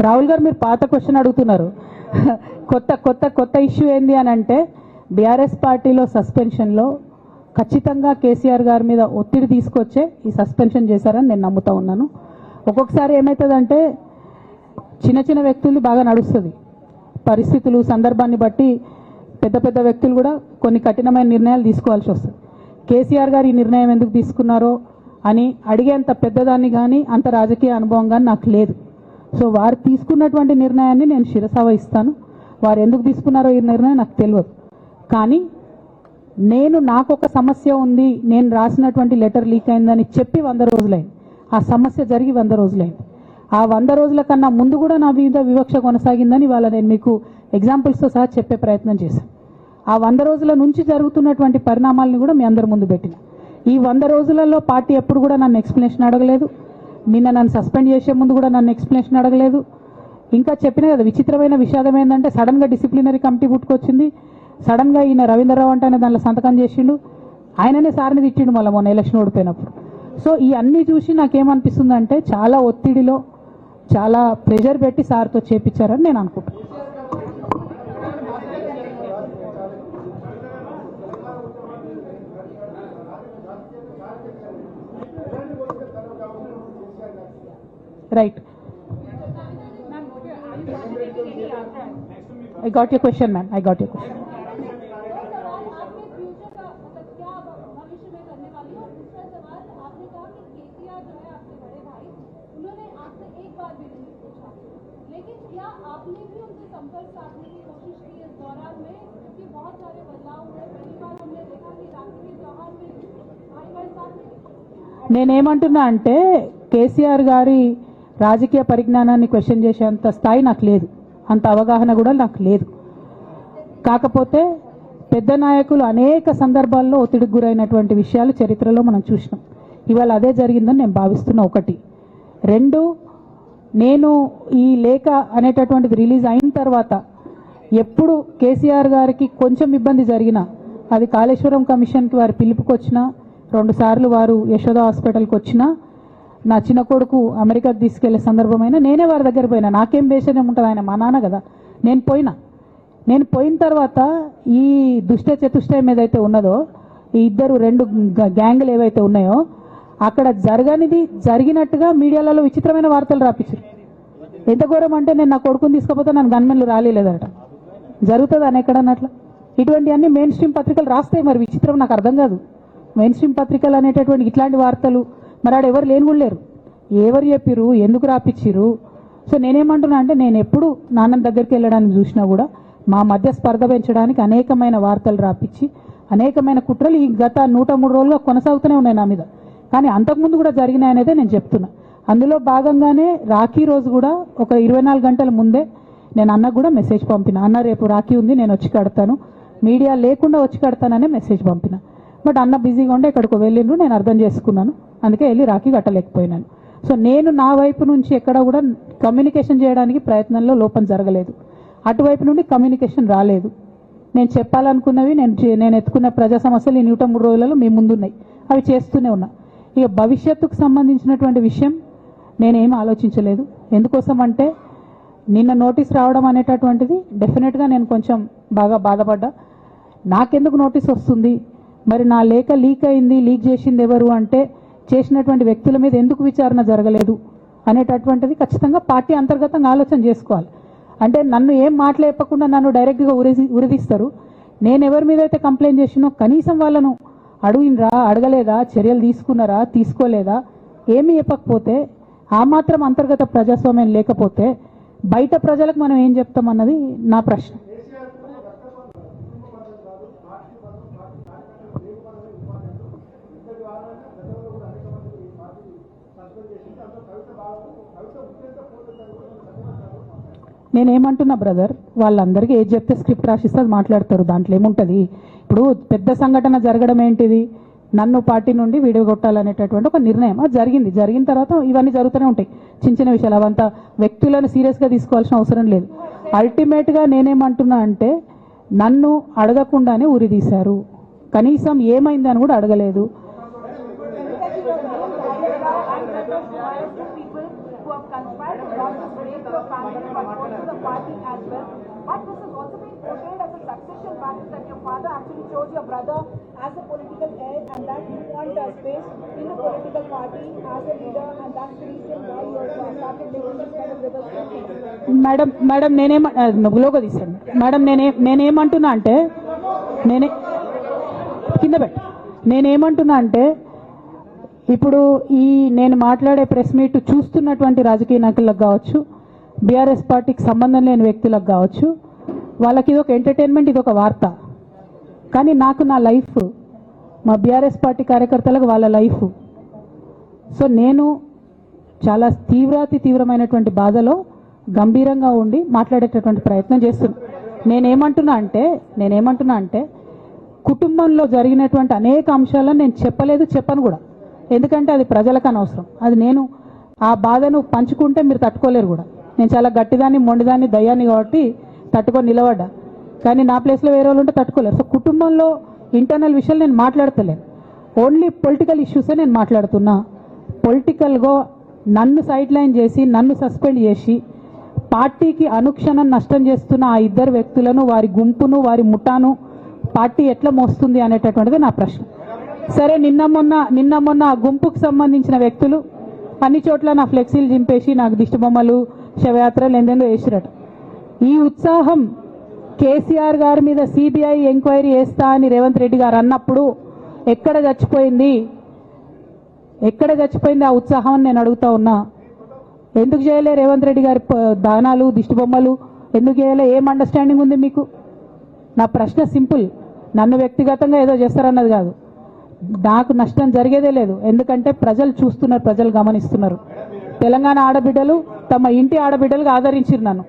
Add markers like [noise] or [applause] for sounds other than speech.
రాహుల్ గారు మీరు పాత క్వశ్చన్ అడుగుతున్నారు. [laughs] కొత్త కొత్త కొత్త ఇష్యూ ఏంది అని అంటే బీఆర్ఎస్ పార్టీలో సస్పెన్షన్లో ఖచ్చితంగా కేసీఆర్ గారి మీద ఒత్తిడి తీసుకొచ్చే ఈ సస్పెన్షన్ చేశారని నేను నమ్ముతా ఉన్నాను. ఒక్కొక్కసారి ఏమవుతుందంటే చిన్న చిన్న వ్యక్తులు బాగా నడుస్తుంది. పరిస్థితులు సందర్భాన్ని బట్టి పెద్ద పెద్ద వ్యక్తులు కూడా కొన్ని కఠినమైన నిర్ణయాలు తీసుకోవాల్సి వస్తుంది. కేసీఆర్ గారు ఈ నిర్ణయం ఎందుకు తీసుకున్నారో అని అడిగేంత పెద్దదాన్ని కానీ అంత రాజకీయ అనుభవం కానీ నాకు లేదు. సో వారు తీసుకున్నటువంటి నిర్ణయాన్ని నేను శిరసావహిస్తాను వారు ఎందుకు తీసుకున్నారో ఈ నిర్ణయం నాకు తెలియదు. కానీ నేను నాకు ఒక సమస్య ఉంది. నేను రాసినటువంటి లెటర్ లీక్ అయిందని చెప్పి వంద రోజులైంది. ఆ సమస్య జరిగి వంద రోజులైంది. ఆ వంద రోజుల కన్నా ముందు కూడా నా మీద వివక్ష కొనసాగిందని వాళ్ళ నేను మీకు ఎగ్జాంపుల్స్తో సహా చెప్పే ప్రయత్నం చేశాను. ఆ వంద రోజుల నుంచి జరుగుతున్నటువంటి పరిణామాలను కూడా మీ అందరి ముందు పెట్టిన. ఈ వంద రోజులలో పార్టీ ఎప్పుడు కూడా నన్ను ఎక్స్ప్లెనేషన్ అడగలేదు. నిన్న నన్ను సస్పెండ్ చేసే ముందు కూడా నన్ను ఎక్స్ప్లెనేషన్ అడగలేదు. ఇంకా చెప్పిన కదా విచిత్రమైన విషాదం ఏంటంటే సడన్గా డిసిప్లినరీ కమిటీ పుట్టుకొచ్చింది. సడన్గా ఈయన రవీంద్రరావు అంటే ఆయన దానిలో సంతకం చేసిండు. ఆయననే సార్ని తిట్టిండు మళ్ళీ మొన్న ఎలక్షన్ ఓడిపోయినప్పుడు. సో ఈ అన్నీ చూసి నాకేమనిపిస్తుందంటే చాలా ఒత్తిడిలో చాలా ప్రెషర్ పెట్టి సార్తో చేపించారని నేను అనుకుంటున్నాను right I got you question ma'am I got you question నేనేమంటున్నా అంటే కేసీఆర్ గారి రాజకీయ పరిజ్ఞానాన్ని క్వశ్చన్ చేసేంత స్థాయి నాకు లేదు. అంత అవగాహన కూడా నాకు లేదు. కాకపోతే పెద్ద నాయకులు అనేక సందర్భాల్లో ఒత్తిడికి గురైనటువంటి విషయాలు చరిత్రలో మనం చూసినాం. ఇవాళ అదే జరిగిందని నేను భావిస్తున్నా ఒకటి. రెండు నేను ఈ లేఖ అనేటటువంటిది రిలీజ్ అయిన తర్వాత ఎప్పుడు కేసీఆర్ గారికి కొంచెం ఇబ్బంది జరిగినా అది కాళేశ్వరం కమిషన్కి వారు పిలుపుకొచ్చినా రెండు సార్లు వారు యశోద హాస్పిటల్కి వచ్చినా నా చిన్న కొడుకు అమెరికా తీసుకెళ్ళే సందర్భమైనా నేనే వారి దగ్గర పోయినా. నాకేం బేసనే ఉంటుంది ఆయన? మా నాన్న కదా. నేను పోయినా. నేను పోయిన తర్వాత ఈ దుష్ట చతుష్టయం ఏదైతే ఉన్నదో ఈ ఇద్దరు రెండు గ్యాంగులు ఏవైతే ఉన్నాయో అక్కడ జరగనిది జరిగినట్టుగా మీడియాలలో విచిత్రమైన వార్తలు రాపించారు. ఎంత ఘోరం అంటే నేను నా కొడుకుని తీసుకపోతే నన్ను గన్మెన్లు రాలేదట జరుగుతుంది అని ఎక్కడన్నట్ల ఇటువంటివన్నీ మెయిన్ స్ట్రీమ్ పత్రికలు రాస్తాయి మరి. విచిత్రం నాకు అర్థం కాదు. మెయిన్ స్ట్రీమ్ పత్రికలు అనేటటువంటి ఇట్లాంటి వార్తలు మరి ఆడ ఎవరు లేని కూడా లేరు. ఎవరు చెప్పిర్రు? ఎందుకు రాపిచ్చిర్రు? సో నేనేమంటున్నా అంటే నేను ఎప్పుడు నాన్న దగ్గరికి వెళ్ళడానికి చూసినా కూడా మా మధ్య స్పర్ధ పెంచడానికి అనేకమైన వార్తలు రాపిచ్చి అనేకమైన కుట్రలు ఈ గత నూట మూడు రోజులుగా కొనసాగుతూనే ఉన్నాయి నా మీద. కానీ అంతకుముందు కూడా జరిగినాయనేదే నేను చెప్తున్నా. అందులో భాగంగానే రాఖీ రోజు కూడా ఒక ఇరవై నాలుగు గంటల ముందే నేను అన్నకు కూడా మెసేజ్ పంపిన. అన్న రేపు రాఖీ ఉంది నేను వచ్చి కడతాను. మీడియా లేకుండా వచ్చి కడతాననే మెసేజ్ పంపిన. బట్ అన్న బిజీగా ఉండే ఇక్కడికి వెళ్ళిండ్రు నేను అర్థం చేసుకున్నాను. అందుకే వెళ్ళి రాఖీ కట్టలేకపోయినాను. సో నేను నా వైపు నుంచి ఎక్కడ కూడా కమ్యూనికేషన్ చేయడానికి ప్రయత్నంలో లోపం జరగలేదు. అటువైపు నుండి కమ్యూనికేషన్ రాలేదు. నేను చెప్పాలనుకున్నవి నేను నేను ఎత్తుకున్న ప్రజా సమస్యలు ఈ నూట మూడు రోజులలో మీ ముందున్నాయి. అవి చేస్తూనే ఉన్నా. ఇక భవిష్యత్తుకు సంబంధించినటువంటి విషయం నేనేం ఆలోచించలేదు. ఎందుకోసం అంటే నిన్న నోటీస్ రావడం అనేటటువంటిది డెఫినెట్గా నేను కొంచెం బాగా బాధపడ్డా. నాకెందుకు నోటీస్ వస్తుంది? మరి నా లేఖ లీక్ అయింది లీక్ చేసింది ఎవరు అంటే చేసినటువంటి వ్యక్తుల మీద ఎందుకు విచారణ జరగలేదు అనేటటువంటిది ఖచ్చితంగా పార్టీ అంతర్గతంగా ఆలోచన చేసుకోవాలి. అంటే నన్ను ఏం మాట్లాడకుండా నన్ను డైరెక్ట్గా ఉరిది ఉరిదిస్తారు. నేను ఎవరి మీద అయితే కంప్లైంట్ చేసినో కనీసం వాళ్ళను అడిగినరా అడగలేదా చర్యలు తీసుకున్నారా తీసుకోలేదా ఏమీ చెప్పకపోతే ఆ మాత్రం అంతర్గత ప్రజాస్వామ్యం లేకపోతే బయట ప్రజలకు మనం ఏం చెప్తామన్నది నా ప్రశ్న. నేనేమంటున్నా బ్రదర్ వాళ్ళందరికీ ఏది చెప్తే స్క్రిప్ట్ రాసిస్తే అది మాట్లాడతారు. దాంట్లో ఏముంటుంది? ఇప్పుడు పెద్ద సంఘటన జరగడం ఏంటిది? నన్ను పార్టీ నుండి విడగొట్టాలనేటటువంటి ఒక నిర్ణయం. అది జరిగింది. జరిగిన తర్వాత ఇవన్నీ జరుగుతూనే ఉంటాయి. చిన్న చిన్న విషయాలు. అవంతా వ్యక్తులను సీరియస్గా తీసుకోవాల్సిన అవసరం లేదు. అల్టిమేట్గా నేనేమంటున్నా అంటే నన్ను అడగకుండానే ఉరి తీశారు. కనీసం ఏమైంది అని కూడా అడగలేదు. మేడం మేడం నేనేమ నువ్వులోగా తీసాను మేడం నేనే నేనేమంటున్నా అంటే నేనే కింద పెట్ట. నేనేమంటున్నా అంటే ఇప్పుడు ఈ నేను మాట్లాడే ప్రెస్ మీట్ చూస్తున్నటువంటి రాజకీయ నాయకులకు కావచ్చు బీఆర్ఎస్ పార్టీకి సంబంధం లేని వ్యక్తులకు కావచ్చు వాళ్ళకి ఇది ఒక ఎంటర్టైన్మెంట్ ఇది ఒక వార్త. కానీ నాకు నా లైఫ్ మా బీఆర్ఎస్ పార్టీ కార్యకర్తలకు వాళ్ళ లైఫ్ సో నేను చాలా తీవ్రాతి తీవ్రమైనటువంటి బాధలో గంభీరంగా ఉండి మాట్లాడేటటువంటి ప్రయత్నం చేస్తున్నా నేనేమంటున్నా అంటే నేనేమంటున్నా అంటే కుటుంబంలో జరిగినటువంటి అనేక అంశాలను నేను చెప్పలేదు చెప్పను కూడా. ఎందుకంటే అది ప్రజలకు అనవసరం. అది నేను ఆ బాధను పంచుకుంటే మీరు తట్టుకోలేరు కూడా. నేను చాలా గట్టిదాన్ని మొండిదాన్ని దయ్యాన్ని కాబట్టి తట్టుకొని నిలబడ్డా. కానీ నా ప్లేస్లో వేరే వాళ్ళు ఉంటే తట్టుకోలేరు సో కుటుంబంలో ఇంటర్నల్ విషయాలు నేను మాట్లాడతలేను ఓన్లీ పొలిటికల్ ఇష్యూసే నేను మాట్లాడుతున్నా. పొలిటికల్గా నన్ను సైడ్ లైన్ చేసి నన్ను సస్పెండ్ చేసి పార్టీకి అనుక్షణం నష్టం చేస్తున్న ఆ ఇద్దరు వ్యక్తులను వారి గుంపును వారి ముఠాను పార్టీ ఎట్లా మోస్తుంది అనేటటువంటిది నా ప్రశ్న. సరే నిన్న మొన్న నిన్న మొన్న ఆ గుంపుకు సంబంధించిన వ్యక్తులు అన్ని చోట్ల నా ఫ్లెక్సీలు చింపేసి నాకు దిష్టి బొమ్మలు శవయాత్రలు ఎందెందో వేసిరట. ఈ ఉత్సాహం కేసీఆర్ గారి మీద సిబిఐ ఎంక్వైరీ వేస్తా అని రేవంత్ రెడ్డి గారు అన్నప్పుడు ఎక్కడ చచ్చిపోయింది? ఎక్కడ చచ్చిపోయింది ఆ ఉత్సాహం అని నేను అడుగుతా ఉన్నా. ఎందుకు చేయలే రేవంత్ రెడ్డి గారి దానాలు దిష్టిబొమ్మలు? ఎందుకు చేయలే? ఏం అండర్స్టాండింగ్ ఉంది మీకు? నా ప్రశ్న సింపుల్. నన్ను వ్యక్తిగతంగా ఏదో చేస్తారన్నది కాదు. నాకు నష్టం జరిగేదే లేదు. ఎందుకంటే ప్రజలు చూస్తున్నారు ప్రజలు గమనిస్తున్నారు. తెలంగాణ ఆడబిడ్డలు తమ ఇంటి ఆడబిడ్డలుగా ఆదరించారు నన్ను.